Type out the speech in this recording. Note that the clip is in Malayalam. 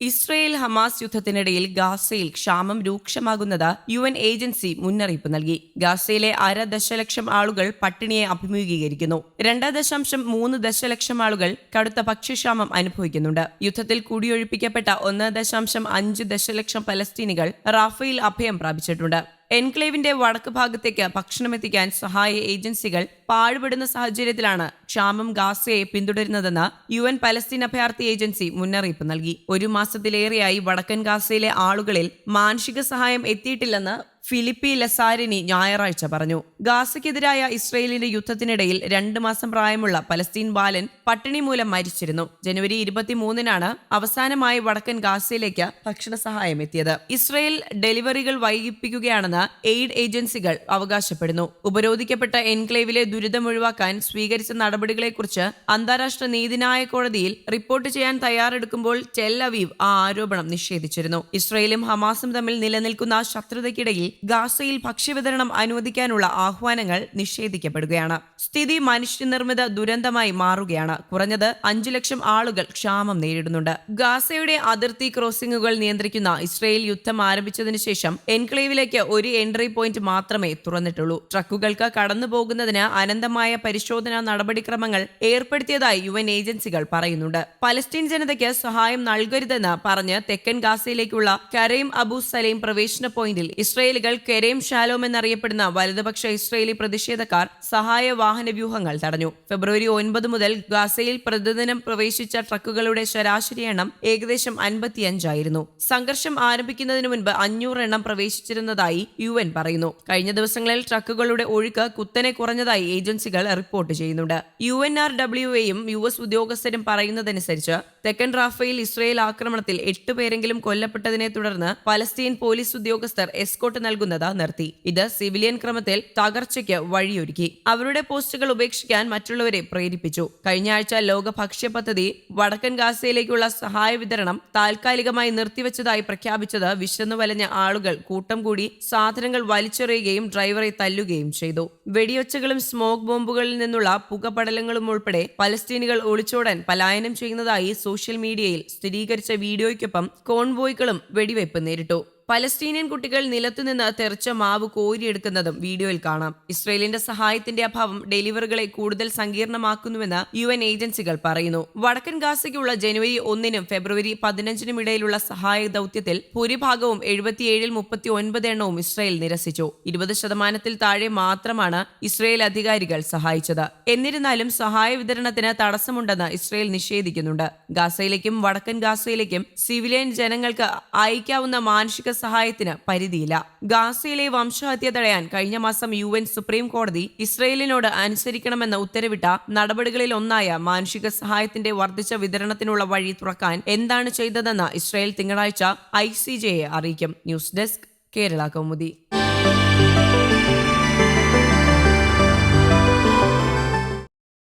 ഇസ്രയേൽ ഹമാസ് യുദ്ധത്തിനിടയിൽ ഗാസയിൽ ക്ഷാമം രൂക്ഷമാകുന്നത് യു എൻ ഏജൻസി മുന്നറിയിപ്പ് നൽകി. ഗാസയിലെ അര ദശലക്ഷം ആളുകൾ പട്ടിണിയെ അഭിമുഖീകരിക്കുന്നു. രണ്ട് ദശാംശം മൂന്ന് ദശലക്ഷം ആളുകൾ കടുത്ത ഭക്ഷ്യക്ഷാമം അനുഭവിക്കുന്നുണ്ട്. യുദ്ധത്തിൽ കുടിയൊഴിപ്പിക്കപ്പെട്ട ഒന്ന് ദശാംശം അഞ്ച് ദശലക്ഷം പലസ്തീനികൾ റാഫയിൽ അഭയം പ്രാപിച്ചിട്ടുണ്ട്. എൻക്ലേവിന്റെ വടക്ക് ഭാഗത്തേക്ക് ഭക്ഷണമെത്തിക്കാൻ സഹായ ഏജൻസികൾ പാടുപെടുന്ന സാഹചര്യത്തിലാണ് ക്ഷാമം ഗാസയെ പിന്തുടരുന്നതെന്ന് യു എൻ പലസ്തീൻ അഭയാർത്ഥി ഏജൻസി മുന്നറിയിപ്പ് നൽകി. ഒരു മാസത്തിലേറെയായി വടക്കൻ ഗാസയിലെ ആളുകളിൽ മാനുഷിക സഹായം എത്തിയിട്ടില്ലെന്ന് ഫിലിപ്പി ലസാരിനി ഞായറാഴ്ച പറഞ്ഞു. ഗാസയ്ക്കെതിരായ ഇസ്രയേലിന്റെ യുദ്ധത്തിനിടയിൽ രണ്ട് മാസം പ്രായമുള്ള പലസ്തീൻ ബാലൻ പട്ടിണി മൂലം മരിച്ചിരുന്നു. ജനുവരി ഇരുപത്തിമൂന്നിനാണ് അവസാനമായി വടക്കൻ ഗാസയിലേക്ക് ഭക്ഷണ സഹായം എത്തിയത്. ഇസ്രയേൽ ഡെലിവറികൾ വൈകിപ്പിക്കുകയാണെന്ന് എയ്ഡ് ഏജൻസികൾ അവകാശപ്പെടുന്നു. ഉപരോധിക്കപ്പെട്ട എൻക്ലേവിലെ ദുരിതം ഒഴിവാക്കാൻ സ്വീകരിച്ച നടപടികളെക്കുറിച്ച് അന്താരാഷ്ട്ര നീതിന്യായ കോടതിയിൽ റിപ്പോർട്ട് ചെയ്യാൻ തയ്യാറെടുക്കുമ്പോൾ ടെൽ അവീവ് ആ ആരോപണം നിഷേധിച്ചിരുന്നു. ഇസ്രയേലും ഹമാസും തമ്മിൽ നിലനിൽക്കുന്ന ശത്രുതയ്ക്കിടയിൽ ഗാസയിൽ ഭക്ഷ്യവിതരണം അനുവദിക്കാനുള്ള ആഹ്വാനങ്ങൾ നിഷേധിക്കപ്പെടുകയാണ്. സ്ഥിതി മനുഷ്യനിർമ്മിത ദുരന്തമായി മാറുകയാണ്. കുറഞ്ഞത് അഞ്ചു ലക്ഷം ആളുകൾ ക്ഷാമം നേരിടുന്നുണ്ട്. ഗാസയുടെ അതിർത്തി ക്രോസിംഗുകൾ നിയന്ത്രിക്കുന്ന ഇസ്രയേൽ യുദ്ധം ആരംഭിച്ചതിനു ശേഷം എൻക്ലേവിലേക്ക് ഒരു എൻട്രി പോയിന്റ് മാത്രമേ തുറന്നിട്ടുള്ളൂ. ട്രക്കുകൾക്ക് കടന്നു പോകുന്നതിന് അനന്തമായ പരിശോധനാ നടപടിക്രമങ്ങൾ ഏർപ്പെടുത്തിയതായി യു ഏജൻസികൾ പറയുന്നുണ്ട്. പലസ്തീൻ ജനതയ്ക്ക് സഹായം നൽകരുതെന്ന് പറഞ്ഞ് തെക്കൻ ഗാസയിലേക്കുള്ള കരയും അബു സലൈം പ്രവേശന പോയിന്റിൽ ഇസ്രയേലുകൾ കെരയും ഷാലോം എന്നറിയപ്പെടുന്ന വലതുപക്ഷ ഇസ്രയേലി പ്രതിഷേധക്കാർ സഹായ വാഹന വ്യൂഹങ്ങൾ തടഞ്ഞു. ഫെബ്രുവരി ഒൻപത് മുതൽ ഗാസയിൽ പ്രതിദിനം പ്രവേശിച്ച ട്രക്കുകളുടെ ശരാശരി എണ്ണം ഏകദേശം അൻപത്തിയഞ്ചായിരുന്നു. സംഘർഷം ആരംഭിക്കുന്നതിന് മുൻപ് അഞ്ഞൂറ് എണ്ണം പ്രവേശിച്ചിരുന്നതായി യു എൻ പറയുന്നു. കഴിഞ്ഞ ദിവസങ്ങളിൽ ട്രക്കുകളുടെ ഒഴുക്ക് കുത്തനെ കുറഞ്ഞതായി ഏജൻസികൾ റിപ്പോർട്ട് ചെയ്യുന്നുണ്ട്. യു എൻ ആർ ഡബ്ല്യു എയും യു എസ് ഉദ്യോഗസ്ഥരും പറയുന്നതനുസരിച്ച് തെക്കൻ റാഫയിൽ ഇസ്രയേൽ ആക്രമണത്തിൽ എട്ട് പേരെങ്കിലും കൊല്ലപ്പെട്ടതിനെ തുടർന്ന് പലസ്തീൻ പോലീസ് ഉദ്യോഗസ്ഥർ എസ്കോട്ട് നൽകുന്നത് നിർത്തി. ഇത് സിവിലിയൻ ക്രമത്തിൽ തകർച്ചയ്ക്ക് വഴിയൊരുക്കി. അവരുടെ പോസ്റ്റുകൾ ഉപേക്ഷിക്കാൻ മറ്റുള്ളവരെ പ്രേരിപ്പിച്ചു. കഴിഞ്ഞ ആഴ്ച ലോക ഭക്ഷ്യ പദ്ധതി വടക്കൻ ഗാസയിലേക്കുള്ള സഹായ വിതരണം താൽക്കാലികമായി നിർത്തിവെച്ചതായി പ്രഖ്യാപിച്ചത് വിശന്നു വലഞ്ഞ ആളുകൾ കൂട്ടം കൂടി സാധനങ്ങൾ വലിച്ചെറിയുകയും ഡ്രൈവറെ തല്ലുകയും ചെയ്തു. വെടിയൊച്ചകളും സ്മോക്ക് ബോംബുകളിൽ നിന്നുള്ള പുകപടലങ്ങളും ഉൾപ്പെടെ പലസ്തീനികൾ ഒളിച്ചോടാൻ പലായനം ചെയ്യുന്നതായി സോഷ്യൽ മീഡിയയിൽ സ്ഥിരീകരിച്ച വീഡിയോയ്ക്കൊപ്പം കോൺവോയ്കളും വെടിവയ്പ് നേരിട്ടു പലസ്തീനിയൻ കുട്ടികൾ നിലത്തുനിന്ന് തെറിച്ച മാവ് കോരിയെടുക്കുന്നതും വീഡിയോയിൽ കാണാം. ഇസ്രയേലിന്റെ സഹായത്തിന്റെ അഭാവം ഡെലിവറികളെ കൂടുതൽ സങ്കീർണമാക്കുന്നുവെന്ന് യു എൻ ഏജൻസികൾ പറയുന്നു. വടക്കൻ ഗാസയ്ക്കുള്ള ജനുവരി ഒന്നിനും ഫെബ്രുവരി പതിനഞ്ചിനും ഇടയിലുള്ള സഹായ ദൌത്യത്തിൽ ഭൂരിഭാഗവും എഴുപത്തിയേഴിൽ മുപ്പത്തി ഒൻപത് എണ്ണവും ഇസ്രയേൽ നിരസിച്ചു. ഇരുപത് ശതമാനത്തിൽ താഴെ മാത്രമാണ് ഇസ്രയേൽ അധികാരികൾ സഹായിച്ചത്. എന്നിരുന്നാലും സഹായ വിതരണത്തിന് തടസ്സമുണ്ടെന്ന് ഇസ്രയേൽ നിഷേധിക്കുന്നുണ്ട്. ഗാസയിലേക്കും വടക്കൻ ഗാസയിലേക്കും സിവിലിയൻ ജനങ്ങൾക്ക് അയക്കാവുന്ന മാനുഷിക സഹായത്തിന് പരിധിയില്ല. ഗാസയിലെ വംശഹത്യ തടയാൻ കഴിഞ്ഞ മാസം യു എൻ സുപ്രീം കോടതി ഇസ്രയേലിനോട് അനുസരിക്കണമെന്ന് ഉത്തരവിട്ട നടപടികളിൽ ഒന്നായ മാനുഷിക സഹായത്തിന്റെ വർദ്ധിച്ച വിതരണത്തിനുള്ള വഴി തുറക്കാൻ എന്താണ് ചെയ്തതെന്ന് ഇസ്രയേൽ തിങ്കളാഴ്ച ഐ സി ജെയെ അറിയിക്കും. News desk Kerala Kaumudi.